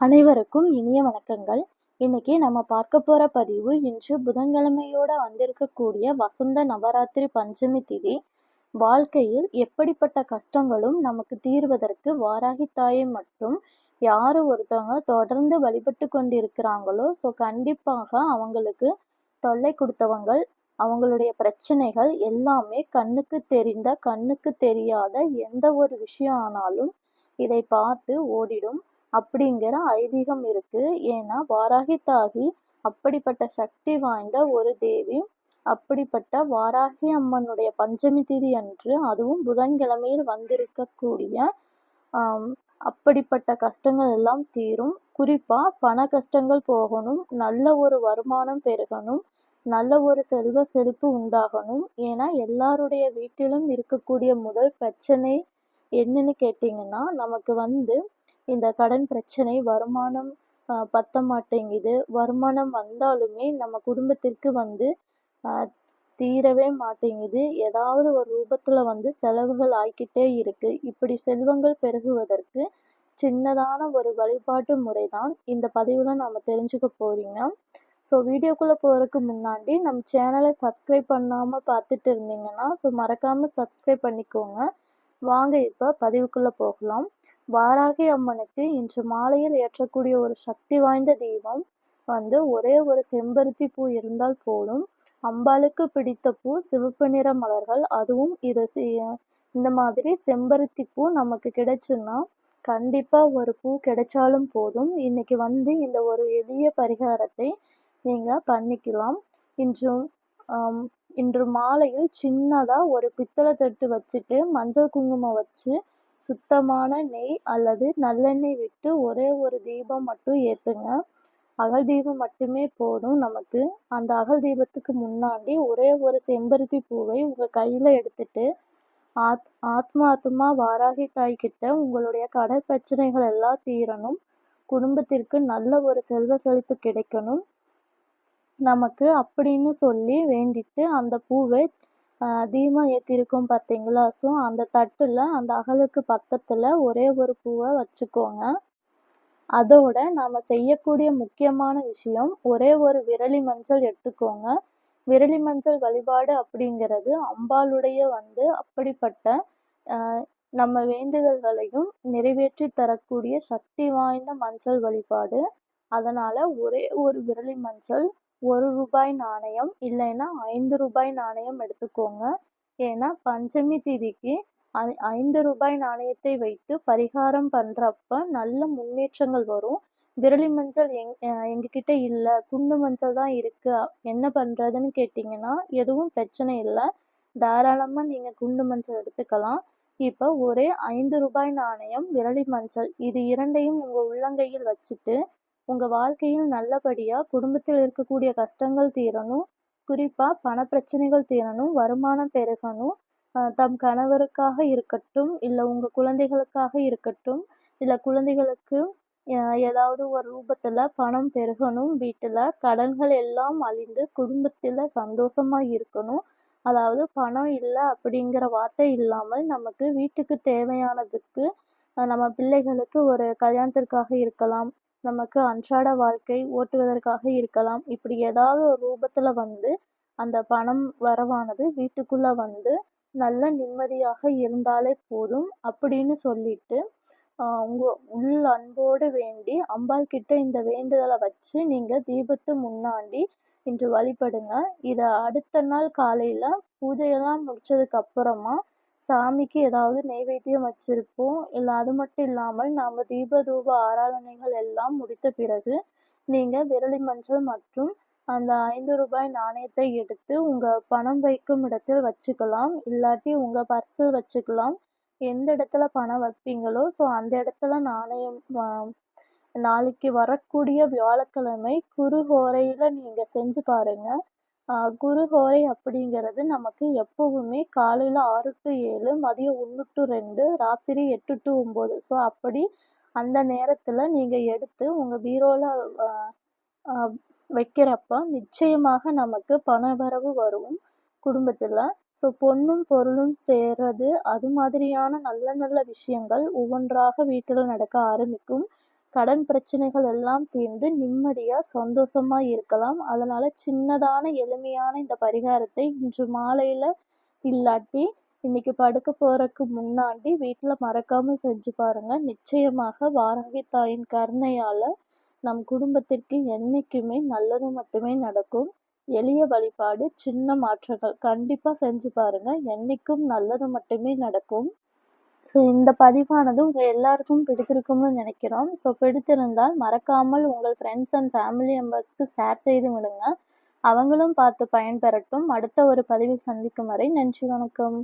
அனைவருக்கும் இனிய வணக்கங்கள். இன்னைக்கு நம்ம பார்க்க போற பதிவு இன்று புதன்கிழமையோட வந்திருக்கக்கூடிய வசந்த நவராத்திரி பஞ்சமி திதி. வாழ்க்கையில் எப்படிப்பட்ட கஷ்டங்களும் நமக்கு தீர்வதற்கு வாராகி தாயை மட்டும் யாரு ஒருத்தவங்க தொடர்ந்து வழிபட்டு கொண்டிருக்கிறாங்களோ ஸோ கண்டிப்பாக அவங்களுக்கு தொல்லை கொடுத்தவங்கள் அவங்களுடைய பிரச்சனைகள் எல்லாமே கண்ணுக்கு தெரிந்த கண்ணுக்கு தெரியாத எந்த ஒரு விஷயம் ஆனாலும் இதை பார்த்து ஓடிடும். அப்படிங்கிற ஐதீகம் இருக்கு. ஏன்னா வாராகி தாகி அப்படிப்பட்ட சக்தி வாய்ந்த ஒரு தேவி அப்படிப்பட்ட வாராகி அம்மனுடைய பஞ்சமி திதி அன்று அதுவும் புதன்கிழமையில் வந்திருக்கக்கூடிய அப்படிப்பட்ட கஷ்டங்கள் எல்லாம் தீரும். குறிப்பா பண கஷ்டங்கள் போகணும் நல்ல ஒரு வருமானம் பெருகணும் நல்ல ஒரு செல்வ செழிப்பு உண்டாகணும். ஏன்னா எல்லாருடைய வீட்டிலும் இருக்கக்கூடிய முதல் பிரச்சனை என்னன்னு கேட்டிங்கன்னா நமக்கு வந்து இந்த கடன் பிரச்சனை வருமானம் பத்த மாட்டேங்குது. வருமானம் வந்தாலுமே நம்ம குடும்பத்திற்கு வந்து தீரவே மாட்டேங்குது. ஏதாவது ஒரு ரூபத்துல வந்து செலவுகள் ஆகிக்கிட்டே இருக்கு. இப்படி செல்வங்கள் பெருகுவதற்கு சின்னதான ஒரு வழிபாட்டு முறை தான் இந்த பதிவுல நாம தெரிஞ்சுக்க போறீங்க. ஸோ வீடியோக்குள்ளே போகிறதுக்கு முன்னாடி நம்ம சேனலை சப்ஸ்கிரைப் பண்ணாமல் பார்த்துட்டு இருந்தீங்கன்னா ஸோ மறக்காமல் சப்ஸ்கிரைப் பண்ணிக்கோங்க. வாங்க இப்போ பதிவுக்குள்ளே போகலாம். வாராகி அம்மனுக்கு இன்று மாலையில் ஏற்றக்கூடிய ஒரு சக்தி வாய்ந்த தீபம் வந்து ஒரே ஒரு செம்பருத்தி பூ இருந்தால் போதும். அம்பாளுக்கு பிடித்த பூ சிவப்பு நிற மலர்கள். அதுவும் இதை இந்த மாதிரி செம்பருத்தி பூ நமக்கு கிடைச்சுன்னா கண்டிப்பா ஒரு பூ கிடைச்சாலும் போதும். இன்னைக்கு வந்து இந்த ஒரு எளிய பரிகாரத்தை நீங்க பண்ணிக்கலாம். இன்று இன்று மாலையில் சின்னதா ஒரு பித்தளை தட்டு வச்சுட்டு மஞ்சள் குங்குமம் வச்சு சுத்தமான நெய் அல்லது நல்லெண்ணெய் விட்டு ஒரே ஒரு தீபம் மட்டும் ஏற்றுங்க அகல் தீபம் மட்டுமே போதும் நமக்கு. அந்த அகல் தீபத்துக்கு முன்னாடி ஒரே ஒரு செம்பருத்தி பூவை உங்கள் கையில் எடுத்துட்டு ஆத் ஆத்மாத்மா வாராகி தாய் கிட்ட உங்களுடைய கடை பிரச்சனைகள் எல்லாம் தீரணும். குடும்பத்திற்கு நல்ல ஒரு செல்வ செழிப்பு கிடைக்கணும். நமக்கு அப்படின்னு சொல்லி வேண்டிட்டு அந்த பூவை தீபம் ஏற்றிருக்கோம் பார்த்தீங்களா ஸோ அந்த தட்டில் அந்த அகலுக்கு பக்கத்தில் ஒரே ஒரு பூவை வச்சுக்கோங்க. அதோட நாம் செய்யக்கூடிய முக்கியமான விஷயம் ஒரே ஒரு விரலி மஞ்சள் எடுத்துக்கோங்க. விரலி மஞ்சள் வழிபாடு அப்படிங்கிறது அம்பாளுடைய வந்து அப்படிப்பட்ட நம்ம வேண்டுதல்களையும் நிறைவேற்றி தரக்கூடிய சக்தி வாய்ந்த மஞ்சள் வழிபாடு. அதனால் ஒரே ஒரு விரலி மஞ்சள் ஒரு ரூபாய் நாணயம் இல்லைன்னா ஐந்து ரூபாய் நாணயம் எடுத்துக்கோங்க. ஏன்னா பஞ்சமி திதிக்கு ஐந்து ரூபாய் நாணயத்தை வைத்து பரிகாரம் பண்றப்ப நல்ல முன்னேற்றங்கள் வரும். விரலி மஞ்சள் எங் எங்ககிட்ட இல்லை. குண்டு மஞ்சள் தான் இருக்கு. என்ன பண்றதுன்னு கேட்டிங்கன்னா எதுவும் பிரச்சனை இல்லை. தாராளமா நீங்க குண்டு மஞ்சள் எடுத்துக்கலாம். இப்போ ஒரே ஐந்து ரூபாய் நாணயம் விரலி மஞ்சள். இது இரண்டையும் உங்க உள்ளங்கையில் வச்சுட்டு உங்க வாழ்க்கையில் நல்லபடியா குடும்பத்தில் இருக்கக்கூடிய கஷ்டங்கள் தீரணும். குறிப்பா பண பிரச்சனைகள் தீரணும். வருமானம் பெருகணும். தம் கணவருக்காக இருக்கட்டும் இல்ல உங்க குழந்தைகளுக்காக இருக்கட்டும் இல்ல குழந்தைகளுக்கு ஏதாவது ஒரு ரூபத்துல பணம் பெருகணும். வீட்டுல கடன்கள் எல்லாம் அழிந்து குடும்பத்துல சந்தோஷமா இருக்கணும். அதாவது பணம் இல்லை அப்படிங்கிற வார்த்தை இல்லாமல் நமக்கு வீட்டுக்கு தேவையானதுக்கு நம்ம பிள்ளைகளுக்கு ஒரு கல்யாணத்திற்காக இருக்கலாம். நமக்கு அன்றாட வாழ்க்கை ஓட்டுவதற்காக இருக்கலாம். இப்படி ஏதாவது ஒரு ரூபத்துல வந்து அந்த பணம் வரவானது வீட்டுக்குள்ள வந்து நல்ல நிம்மதியாக இருந்தாலே போதும் அப்படின்னு சொல்லிட்டு உங்க உள் அன்போடு வேண்டி அம்பாள் கிட்ட இந்த வேண்டுதலை வச்சு நீங்க தீபத்து முன்னாடி இன்று வழிபடுங்க. இதை அடுத்த நாள் காலையில பூஜையெல்லாம் முடிச்சதுக்கு அப்புறமா சாமிக்கு ஏதாவது நெய்வேத்தியம் வச்சிருப்போம். இல்லை அது மட்டும் இல்லாமல் நாம் தீப தூப ஆராதனைகள் எல்லாம் முடித்த பிறகு நீங்கள் விரலி மஞ்சள் மற்றும் அந்த ஐந்து ரூபாய் நாணயத்தை எடுத்து உங்கள் பணம் வைக்கும் இடத்தில் வச்சுக்கலாம். இல்லாட்டி உங்கள் பர்ஸில் வச்சுக்கலாம். எந்த இடத்துல பணம் வைப்பீங்களோ ஸோ அந்த இடத்துல நாணயம் நாளைக்கு வரக்கூடிய வியாழக்கிழமை குறுகோரையில் நீங்கள் செஞ்சு பாருங்கள் குருஹோரை அப்படிங்கிறது நமக்கு எப்பவுமே காலையில் ஆறு டு ஏழு மதியம் ஒன்று டு ரெண்டு ராத்திரி எட்டு டு ஒம்பது ஸோ அப்படி அந்த நேரத்தில் நீங்கள் எடுத்து உங்கள் பீரோவில் வைக்கிறப்ப நிச்சயமாக நமக்கு பணவரவு வரும் குடும்பத்தில். ஸோ பொண்ணும் பொருளும் சேர்றது அது மாதிரியான நல்ல நல்ல விஷயங்கள் ஒவ்வொன்றாக வீட்டில் நடக்க ஆரம்பிக்கும். கடன் பிரச்சனைகள் எல்லாம் தீர்ந்து நிம்மதியாக சந்தோஷமாக இருக்கலாம். அதனால் சின்னதான எளிமையான இந்த பரிகாரத்தை இன்று மாலையில் இல்லாட்டி இன்னைக்கு படுக்க போகிறதுக்கு முன்னாடி வீட்டில் மறக்காமல் செஞ்சு பாருங்கள் நிச்சயமாக வாராகி தாயின் கருணையால் நம் குடும்பத்திற்கு என்றைக்குமே நல்லது மட்டுமே நடக்கும். எளிய வழிபாடு சின்ன மாற்றங்கள் கண்டிப்பாக செஞ்சு பாருங்கள் என்றைக்கும் நல்லது மட்டுமே நடக்கும். ஸோ இந்த பதிவானது உங்கள் எல்லாருக்கும் பிடித்திருக்கும்னு நினைக்கிறோம். ஸோ பிடித்திருந்தால் மறக்காமல் உங்கள் ஃப்ரெண்ட்ஸ் அண்ட் ஃபேமிலி மெம்பர்ஸ்க்கு ஷேர் செய்து விடுங்க. அவங்களும் பார்த்து பயன்பெறட்டும். அடுத்த ஒரு பதிவில் சந்திக்கும் வரை நன்றி வணக்கம்.